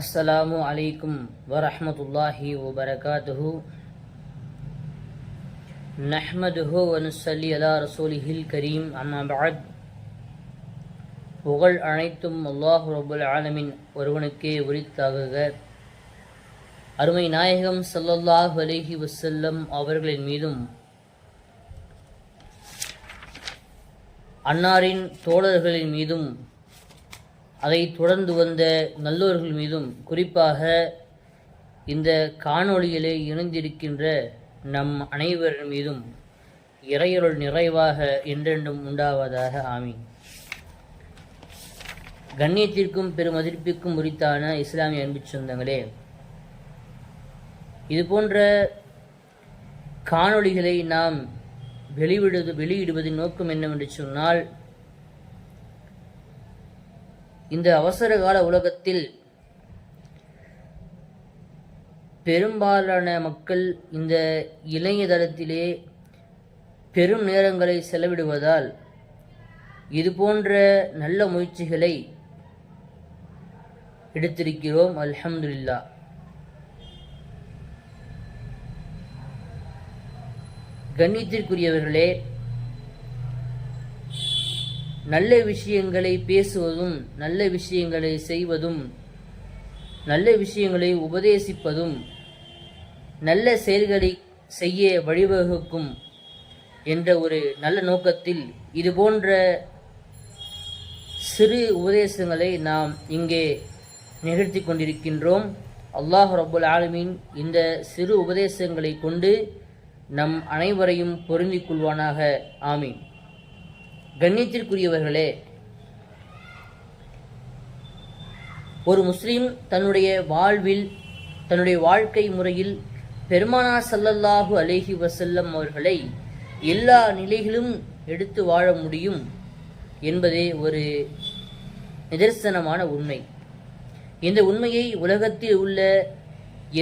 அஸ்ஸலாமு அலைக்கும் வரஹமத்துல்லாஹி வபரகாத்துஹு. நஹ்மதுஹு வனுசல்லி அலா ரசூலிஹில் கரீம். அம்மா புகழ் அனைத்தும் அல்லாஹ் ரபுல் ஆலமின் ஒருவனுக்கே உரித்தாக அருமை நாயகம் சல்லல்லாஹ் அலஹி வசல்லம் அவர்களின் மீதும் அன்னாரின் தோழர்களின் மீதும் அதை தொடர்ந்து வந்த நல்லோர்கள் மீதும் குறிப்பாக இந்த காணொளியிலே இணைந்திருக்கின்ற நம் அனைவர் மீதும் இறையருள் நிறைவாக என்றென்றும் உண்டாவதாக. ஆமீன். கண்ணியத்திற்கும் பெருமதிப்பிற்கும் உரித்தான இஸ்லாமிய அன்பு சொந்தங்களே இது போன்ற காணொளிகளை நாம் வெளிவிடுவது வெளியிடுவதின் நோக்கம் என்னவென்று சொன்னால் இந்த அவசர கால உலகத்தில் பெரும்பாலான மக்கள் இந்த இணையதளத்திலே பெரும் நேரங்களை செலவிடுவதால் இது போன்ற நல்ல முயற்சிகளை எடுத்திருக்கிறோம். அல்ஹம்துல்லா கண்ணியத்திற்குரியவர்களே நல்ல விஷயங்களை பேசுவதும் நல்ல விஷயங்களை செய்வதும் நல்ல விஷயங்களை உபதேசிப்பதும் நல்ல செயல்களை செய்ய வழிவகுக்கும் என்ற ஒரு நல்ல நோக்கத்தில் இது போன்ற சிறு உபதேசங்களை நாம் இங்கே நிகழ்த்தி கொண்டிருக்கின்றோம். அல்லாஹ் ரபுல் ஆலமீன் இந்த சிறு உபதேசங்களை கொண்டு நம் அனைவரையும் பொருந்திக் கொள்வானாக. ஆமீன். கண்ணியத்திற்குரியவர்களே ஒரு முஸ்லிம் தன்னுடைய வாழ்வில் தன்னுடைய வாழ்க்கை முறையில் பெருமானா சல்லல்லாஹு அலேஹி வசல்லம் அவர்களை எல்லா நிலைகளிலும் எடுத்து வாழ முடியும் என்பதே ஒரு நிதர்சனமான உண்மை. இந்த உண்மையை உலகத்தில் உள்ள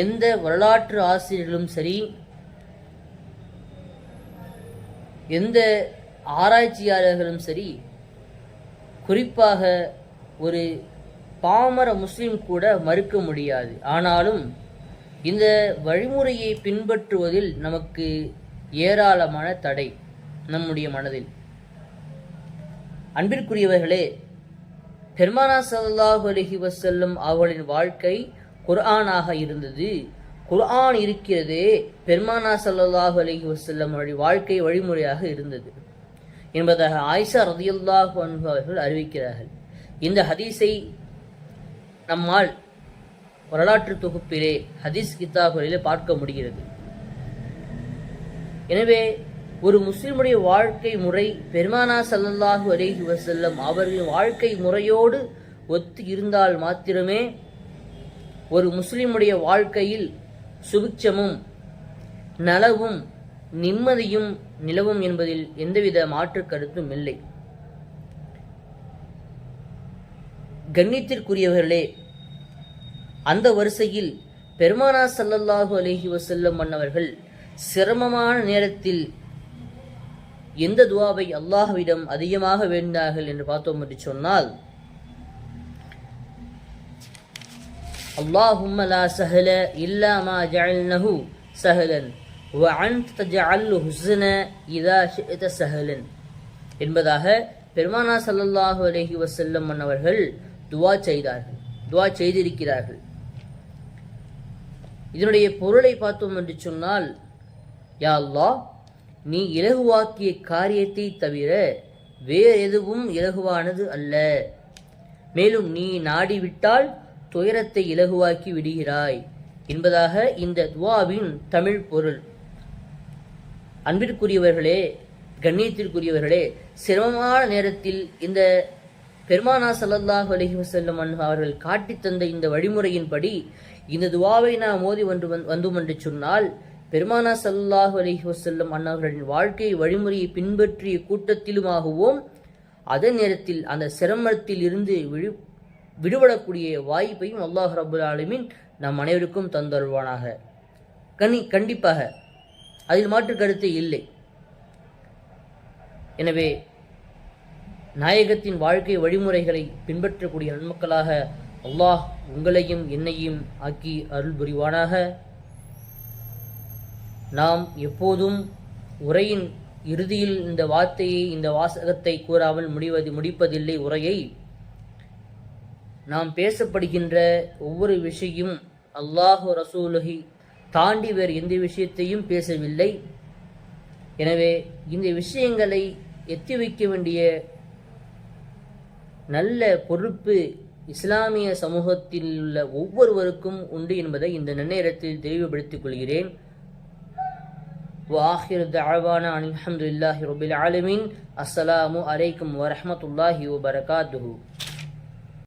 எந்த வரலாற்று ஆசிரியர்களும் சரி எந்த ஆராய்ச்சியாளர்களும் சரி குறிப்பாக ஒரு பாமர முஸ்லீம் கூட மறுக்க முடியாது. ஆனாலும் இந்த வழிமுறையை பின்பற்றுவதில் நமக்கு ஏராளமான தடை நம்முடைய மனதில். அன்பிற்குரியவர்களே பெருமானா ஸல்லல்லாஹு அலஹி வசல்லம் அவர்களின் வாழ்க்கை குர்ஆனாக இருந்தது. குர்ஆன் இருக்கிறதே பெருமானா ஸல்லல்லாஹு அலஹி வசல்லம் அவருடைய வாழ்க்கை வழிமுறையாக இருந்தது. என்பதாக ஆயிஷா ரதியுல்லாஹ் அவர்கள் அறிவிக்கிறார்கள். இந்த ஹதீஸை நம்மால் வரலாற்று தொகுப்பிலே ஹதீஸ் கித்தாபுகளிலே பார்க்க முடிகிறது. எனவே ஒரு முஸ்லிமுடைய வாழ்க்கை முறை பெருமானா சல்லல்லாஹு அலேஹி வசல்லம் அவர்களின் வாழ்க்கை முறையோடு ஒத்து இருந்தால் மாத்திரமே ஒரு முஸ்லிமுடைய வாழ்க்கையில் சுபிட்சமும் நலவும் நிம்மதியும் நிலவும் என்பதில் எந்தவித மாற்று கருத்தும் இல்லை. கண்ணியத்திற்குரியவர்களே அந்த வரிசையில் பெருமானா சல்லல்லாஹு அலஹி வசல்லம் மன்னவர்கள் சிரமமான நேரத்தில் எந்த துவாவை அல்லாஹ்விடம் அதிகமாக வேண்டார்கள் என்று பார்த்தோம் என்று சொன்னால் அல்லாஹும்மலா சஹல இல்லாமா ஜஅல்னஹு சஹலன். வ அன்த தஜஅல் ஹுஸ்ன இதா ஷிஅத சஹலன் என்பதாக பெருமானா சல்லல்லாஹு அலஹி வசல்லம் மன்னவர்கள் துவா செய்தார்கள். துவா செய்திருக்கிறார்கள். இதனுடைய பொருளை பார்த்தோம் என்று சொன்னால் யா அல்லா நீ இலகுவாக்கிய காரியத்தை தவிர வேறு எதுவும் இலகுவானது அல்ல. மேலும் நீ நாடிவிட்டால் துயரத்தை இலகுவாக்கி விடுகிறாய். என்பதாக இந்த துவாவின் தமிழ் பொருள். அன்பிற்குரியவர்களே கண்ணியத்திற்குரியவர்களே சிரமமான நேரத்தில் இந்த பெருமானா சல்லல்லாஹு அலஹி வசல்லம் அவர்கள் காட்டித் தந்த இந்த வழிமுறையின்படி இந்த துவாவை நாம் மோதி வந்து வந்தோம் என்று சொன்னால் பெருமானா சல்லாஹ் அலஹி வசல்லம் அன்னவர்களின் வாழ்க்கை வழிமுறையை பின்பற்றிய கூட்டத்திலுமாகவும் அதே நேரத்தில் அந்த சிரமத்தில் இருந்து விழு விடுபடக்கூடிய வாய்ப்பையும் அல்லாஹ் ரபுல் ஆலமின் நம் அனைவருக்கும் தந்தருவானாக கனி கண்டிப்பாக அதில் மாற்று கருத்து இல்லை. எனவே நாயகத்தின் வாழ்க்கை வழிமுறைகளை பின்பற்றக்கூடிய நன்மக்களாக அல்லாஹ் உங்களையும் என்னையும் ஆக்கி அருள் புரிவானாக. நாம் எப்போதும் உரையின் இறுதியில் இந்த வார்த்தையை இந்த வாசகத்தை கூறாமல் முடிவது முடிப்பதில்லை உரையை. நாம் பேசப்படுகின்ற ஒவ்வொரு விஷயம் அல்லாஹு ரசூலுகி தாண்டி வேறு எந்த விஷயத்தையும் பேசவில்லை எனவே இந்த விஷயங்களை எத்தி வைக்க வேண்டிய நல்ல பொறுப்பு இஸ்லாமிய சமூகத்தில் உள்ள ஒவ்வொருவருக்கும் உண்டு என்பதை இந்த நன்னேரத்தில் தெளிவுபடுத்திக் கொள்கிறேன் وآخر دعوانا عن الحمد لله رب العالمين السلام عليكم ورحمة الله وبركاته